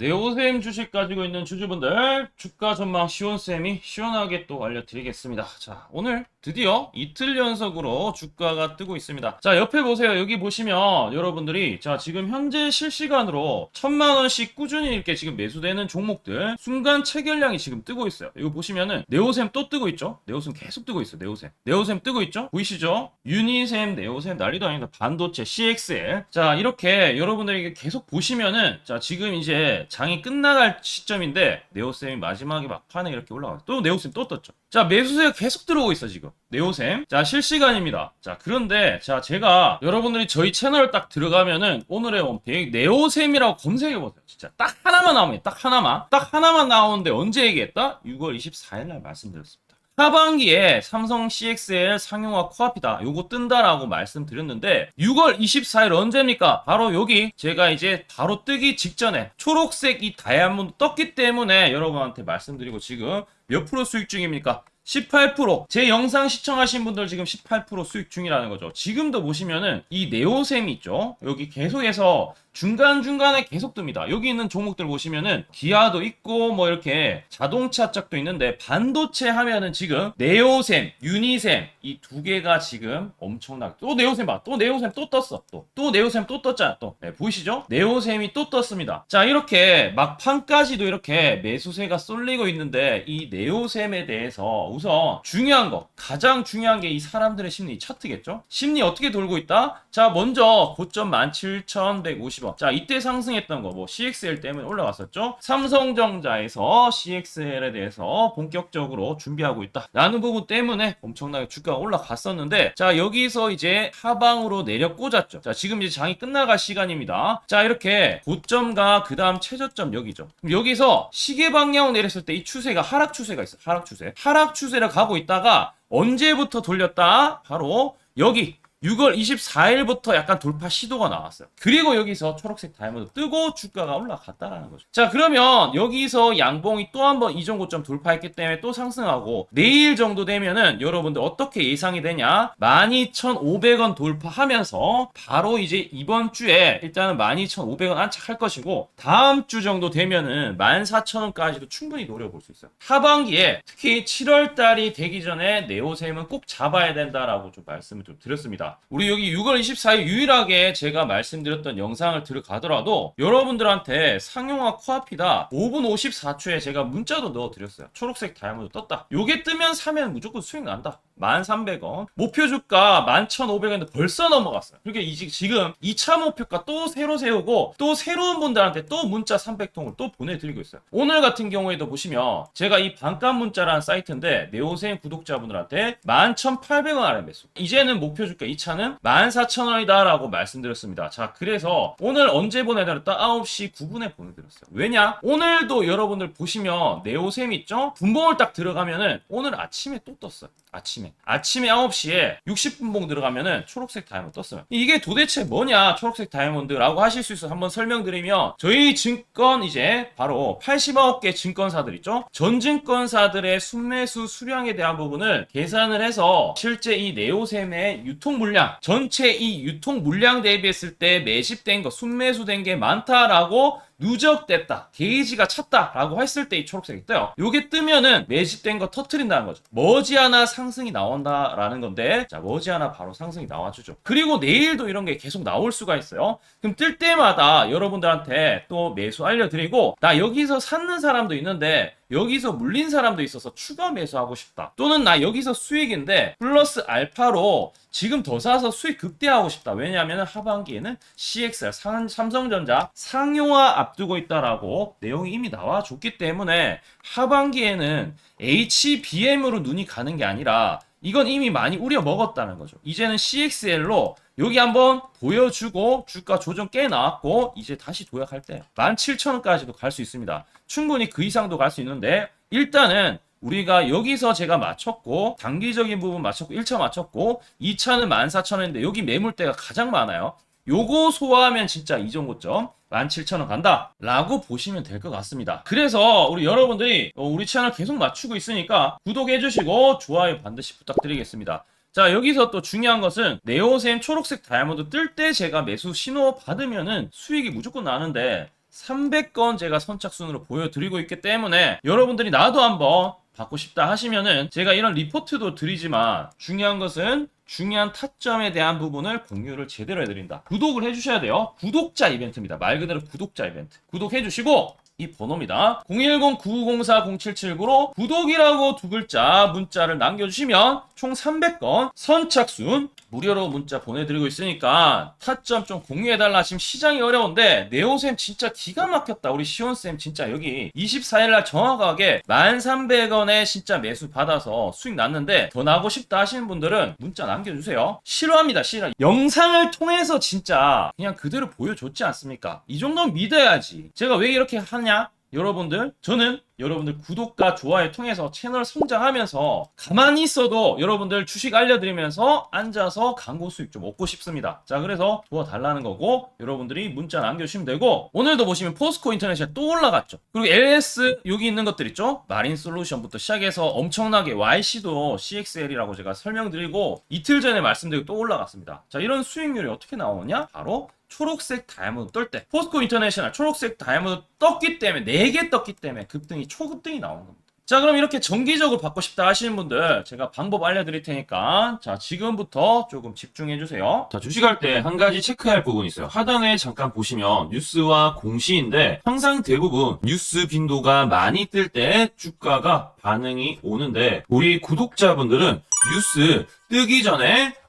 네오셈 주식 가지고 있는 주주분들 주가 전망 시원쌤이 시원하게 또 알려드리겠습니다. 자 오늘 드디어 이틀 연속으로 주가가 뜨고 있습니다. 자 옆에 보세요. 여기 보시면 여러분들이 자 지금 현재 실시간으로 천만 원씩 꾸준히 이렇게 지금 매수되는 종목들 순간 체결량이 지금 뜨고 있어요. 이거 보시면은 네오셈 또 뜨고 있죠. 네오셈 계속 뜨고 있어. 네오셈. 네오셈 뜨고 있죠. 보이시죠? 유니셈, 네오셈 난리도 아니다. 반도체, CXL. 자 이렇게 여러분들이 계속 보시면은 자 지금 이제 장이 끝나갈 시점인데 네오셈이 마지막에 막판에 이렇게 올라가요. 또 네오셈 또 떴죠. 자 매수세가 계속 들어오고 있어 지금. 네오셈. 자 실시간입니다. 자 그런데 자 제가 여러분들이 저희 채널 딱 들어가면은 오늘의 원픽 네오셈이라고 검색해 보세요. 진짜 딱 하나만 나오면 딱 하나만 딱 하나만 나오는데 언제 얘기했다? 6월 24일 날 말씀드렸습니다. 하반기에 삼성 CXL 상용화 코앞이다. 요거 뜬다라고 말씀드렸는데 6월 24일 언제입니까? 바로 여기 제가 이제 바로 뜨기 직전에 초록색 이 다이아몬드 떴기 때문에 여러분한테 말씀드리고 지금 몇 프로 수익 중입니까? 18%. 제 영상 시청하신 분들 지금 18% 수익 중이라는 거죠. 지금도 보시면은 이 네오셈이 있죠. 여기 계속해서 중간중간에 계속 뜹니다. 여기 있는 종목들 보시면은 기아도 있고 뭐 이렇게 자동차 쪽도 있는데 반도체 하면은 지금 네오셈, 유니셈 이 두 개가 지금 엄청나게 또 네오셈 봐. 또 네오셈 또 떴어. 또. 또 네오셈 또 떴잖아. 또. 네, 보이시죠? 네오셈이 또 떴습니다. 자, 이렇게 막판까지도 이렇게 매수세가 쏠리고 있는데 이 네오셈에 대해서 우선 중요한 거, 가장 중요한 게 이 사람들의 심리 차트겠죠? 심리 어떻게 돌고 있다? 자, 먼저 고점 17,150 원. 자, 이때 상승했던 거 뭐 CXL 때문에 올라갔었죠? 삼성전자에서 CXL에 대해서 본격적으로 준비하고 있다. 라는 부분 때문에 엄청나게 주가가 올라갔었는데 자, 여기서 이제 하방으로 내려 꽂았죠. 자, 지금 이제 장이 끝나갈 시간입니다. 자, 이렇게 고점과 그 다음 최저점 여기죠. 여기서 시계 방향으로 내렸을 때 이 추세가 하락 추세가 있어. 하락 추세. 하락 추세를 가고 있다가 언제부터 돌렸다? 바로 여기 6월 24일부터 약간 돌파 시도가 나왔어요. 그리고 여기서 초록색 다이아몬드 뜨고 주가가 올라갔다라는 거죠. 자, 그러면 여기서 양봉이 또 한번 이전 고점 돌파했기 때문에 또 상승하고 내일 정도 되면은 여러분들 어떻게 예상이 되냐? 12,500원 돌파하면서 바로 이제 이번 주에 일단은 12,500원 안착할 것이고 다음 주 정도 되면은 14,000원까지도 충분히 노려볼 수 있어요. 하반기에 특히 7월 달이 되기 전에 네오셈은 꼭 잡아야 된다라고 좀 말씀을 좀 드렸습니다. 우리 여기 6월 24일 유일하게 제가 말씀드렸던 영상을 들어가더라도 여러분들한테 상용화 코앞이다 5분 54초에 제가 문자도 넣어드렸어요. 초록색 다이아몬드 떴다. 요게 뜨면 사면 무조건 수익 난다. 1,300원. 목표 주가 11,500원인데 벌써 넘어갔어요. 이- 지금 2차 목표가 또 새로 세우고 또 새로운 분들한테 또 문자 300통을 또 보내드리고 있어요. 오늘 같은 경우에도 보시면 제가 이 반값 문자라는 사이트인데 네오셈 구독자분들한테 11,800원 아래 매수. 이제는 목표 주가 2차는 14,000원이다 라고 말씀드렸습니다. 자 그래서 오늘 언제 보내드렸다? 9시 9분에 보내드렸어요. 왜냐? 오늘도 여러분들 보시면 네오셈 있죠? 분봉을 딱 들어가면은 오늘 아침에 또 떴어요. 아침에. 아침에 9시에 60분 봉 들어가면은 초록색 다이아몬드 떴어요. 이게 도대체 뭐냐, 초록색 다이아몬드라고 하실 수 있어서 한번 설명드리면 저희 증권 이제 바로 89개 증권사들 있죠? 전 증권사들의 순매수 수량에 대한 부분을 계산을 해서 실제 이 네오셈의 유통 물량, 전체 이 유통 물량 대비했을 때 매집된 거, 순매수된 게 많다라고 누적됐다, 게이지가 찼다라고 했을 때 이 초록색이 떠요. 요게 뜨면은 매집된 거 터트린다는 거죠. 머지않아 상승이 나온다라는 건데, 자 머지않아 바로 상승이 나와주죠. 그리고 내일도 이런 게 계속 나올 수가 있어요. 그럼 뜰 때마다 여러분들한테 또 매수 알려드리고, 나 여기서 샀는 사람도 있는데 여기서 물린 사람도 있어서 추가 매수하고 싶다. 또는 나 여기서 수익인데 플러스 알파로 지금 더 사서 수익 극대화하고 싶다. 왜냐하면 하반기에는 CXR 상- 삼성전자 상용화 앞두고 있다라고 내용이 이미 나와줬기 때문에 하반기에는 HBM으로 눈이 가는 게 아니라 이건 이미 많이 우려 먹었다는 거죠. 이제는 CXL로 여기 한번 보여주고 주가 조정 꽤 나왔고 이제 다시 도약할 때 17,000원까지도 갈 수 있습니다. 충분히 그 이상도 갈 수 있는데 일단은 우리가 여기서 제가 맞췄고 단기적인 부분 맞췄고 1차 맞췄고 2차는 14,000원인데 여기 매물대가 가장 많아요. 요거 소화하면 진짜 이전 고점 17,000원 간다? 라고 보시면 될 것 같습니다. 그래서 우리 여러분들이 어, 우리 채널 계속 맞추고 있으니까 구독해 주시고 좋아요 반드시 부탁드리겠습니다. 자 여기서 또 중요한 것은 네오셈 초록색 다이아몬드 뜰 때 제가 매수 신호 받으면은 수익이 무조건 나는데 300건 제가 선착순으로 보여드리고 있기 때문에 여러분들이 나도 한번 받고 싶다 하시면은 제가 이런 리포트도 드리지만 중요한 것은 중요한 타점에 대한 부분을 공유를 제대로 해드린다. 구독을 해주셔야 돼요. 구독자 이벤트입니다. 말 그대로 구독자 이벤트. 구독해주시고 이 번호입니다. 010-9504-0779로 구독이라고 두 글자 문자를 남겨주시면 총 300건 선착순 무료로 문자 보내드리고 있으니까 타점 좀 공유해달라. 지금 시장이 어려운데 네오쌤 진짜 기가 막혔다. 우리 시온쌤 진짜 여기 24일날 정확하게 1,300원에 진짜 매수 받아서 수익 났는데 더 나고 싶다 하시는 분들은 문자 남겨주세요. 싫어합니다. 싫어. 영상을 통해서 진짜 그냥 그대로 보여줬지 않습니까? 이 정도는 믿어야지. 제가 왜 이렇게 하냐? 여러분들, 저는 여러분들 구독과 좋아요 통해서 채널 성장하면서 가만히 있어도 여러분들 주식 알려드리면서 앉아서 광고 수익 좀 얻고 싶습니다. 자, 그래서 도와달라는 거고 여러분들이 문자 남겨주시면 되고 오늘도 보시면 포스코 인터넷이 또 올라갔죠. 그리고 LS 여기 있는 것들 있죠. 마린 솔루션부터 시작해서 엄청나게 YC도 CXL이라고 제가 설명드리고 이틀 전에 말씀드리고 또 올라갔습니다. 자, 이런 수익률이 어떻게 나오냐? 바로 초록색 다이아몬드 뜰 때 포스코 인터내셔널 초록색 다이아몬드 떴기 때문에 4개 떴기 때문에 급등이 초급등이 나오는 겁니다. 자 그럼 이렇게 정기적으로 받고 싶다 하시는 분들 제가 방법 알려드릴 테니까 자 지금부터 조금 집중해 주세요 자 주식할 때 한 가지 체크할 부분이 있어요 하단에 잠깐 보시면 뉴스와 공시인데 항상 대부분 뉴스 빈도가 많이 뜰 때 주가가 반응이 오는데 우리 구독자분들은 뉴스 뜨기 전에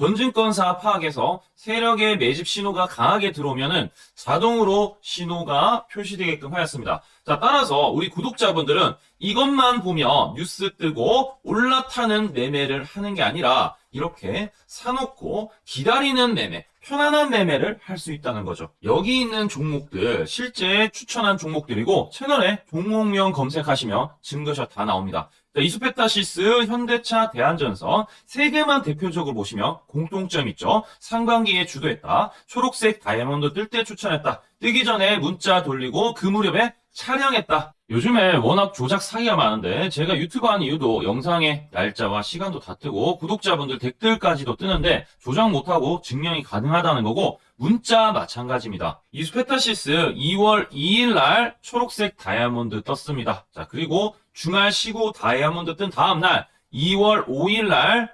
전증권사 파악해서 세력의 매집 신호가 강하게 들어오면은 자동으로 신호가 표시되게끔 하였습니다. 자, 따라서 우리 구독자분들은 이것만 보면 뉴스 뜨고 올라타는 매매를 하는 게 아니라 이렇게 사놓고 기다리는 매매, 편안한 매매를 할 수 있다는 거죠. 여기 있는 종목들 실제 추천한 종목들이고 채널에 종목명 검색하시면 증거샷 다 나옵니다. 자, 이수페타시스, 현대차, 대한전선 세 개만 대표적으로 보시면 공통점 있죠. 상반기에 주도했다. 초록색 다이아몬드 뜰 때 추천했다. 뜨기 전에 문자 돌리고 그 무렵에 촬영했다. 요즘에 워낙 조작 사기가 많은데 제가 유튜브 하는 이유도 영상의 날짜와 시간도 다 뜨고 구독자분들 댓글까지도 뜨는데 조작 못하고 증명이 가능하다는 거고 문자 마찬가지입니다. 이스페타시스 2월 2일 날 초록색 다이아몬드 떴습니다. 자, 그리고 주말 쉬고 다이아몬드 뜬 다음 날 2월 5일 날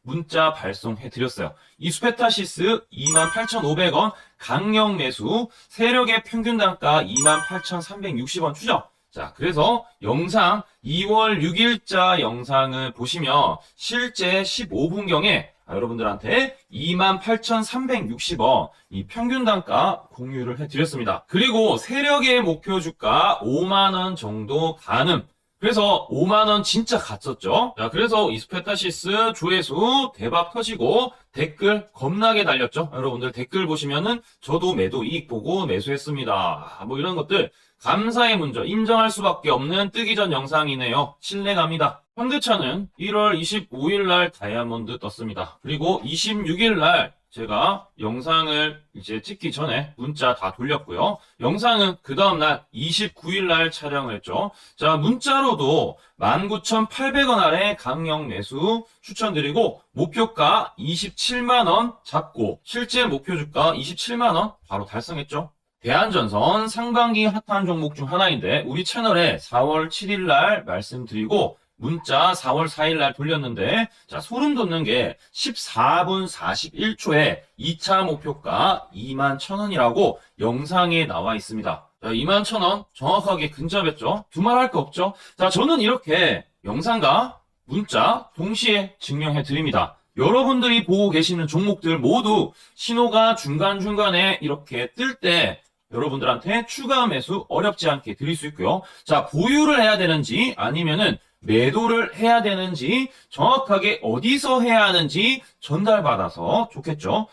문자 발송해 드렸어요. 이스페타시스 28,500원 강력 매수 세력의 평균 단가 28,360원 추적. 자, 그래서 영상 2월 6일자 영상을 보시면 실제 15분경에 여러분들한테 28,360원 이 평균 단가 공유를 해드렸습니다. 그리고 세력의 목표 주가 5만원 정도 가능. 그래서 5만원 진짜 갔었죠. 자, 그래서 이스페타시스 조회수 대박 터지고 댓글 겁나게 달렸죠. 여러분들 댓글 보시면은 저도 매도 이익 보고 매수했습니다. 뭐 이런 것들 감사의 문저 인정할 수밖에 없는 뜨기 전 영상이네요. 신뢰갑니다. 현대차는 1월 25일 날 다이아몬드 떴습니다. 그리고 26일 날 제가 영상을 이제 찍기 전에 문자 다 돌렸고요. 영상은 그 다음날 29일 날 촬영을 했죠. 자, 문자로도 19,800원 아래 강력 매수 추천드리고 목표가 27만원 잡고 실제 목표 주가 27만원 바로 달성했죠. 대한전선 상반기 핫한 종목 중 하나인데 우리 채널에 4월 7일 날 말씀드리고 문자 4월 4일 날 돌렸는데 자 소름 돋는 게 14분 41초에 2차 목표가 2만 1,000원이라고 영상에 나와 있습니다. 자, 2만 1,000원 정확하게 근접했죠. 두말할 거 없죠. 자 저는 이렇게 영상과 문자 동시에 증명해 드립니다. 여러분들이 보고 계시는 종목들 모두 신호가 중간중간에 이렇게 뜰 때 여러분들한테 추가 매수 어렵지 않게 드릴 수 있고요. 자, 보유를 해야 되는지 아니면은 매도를 해야 되는지 정확하게 어디서 해야 하는지 전달받아서 좋겠죠.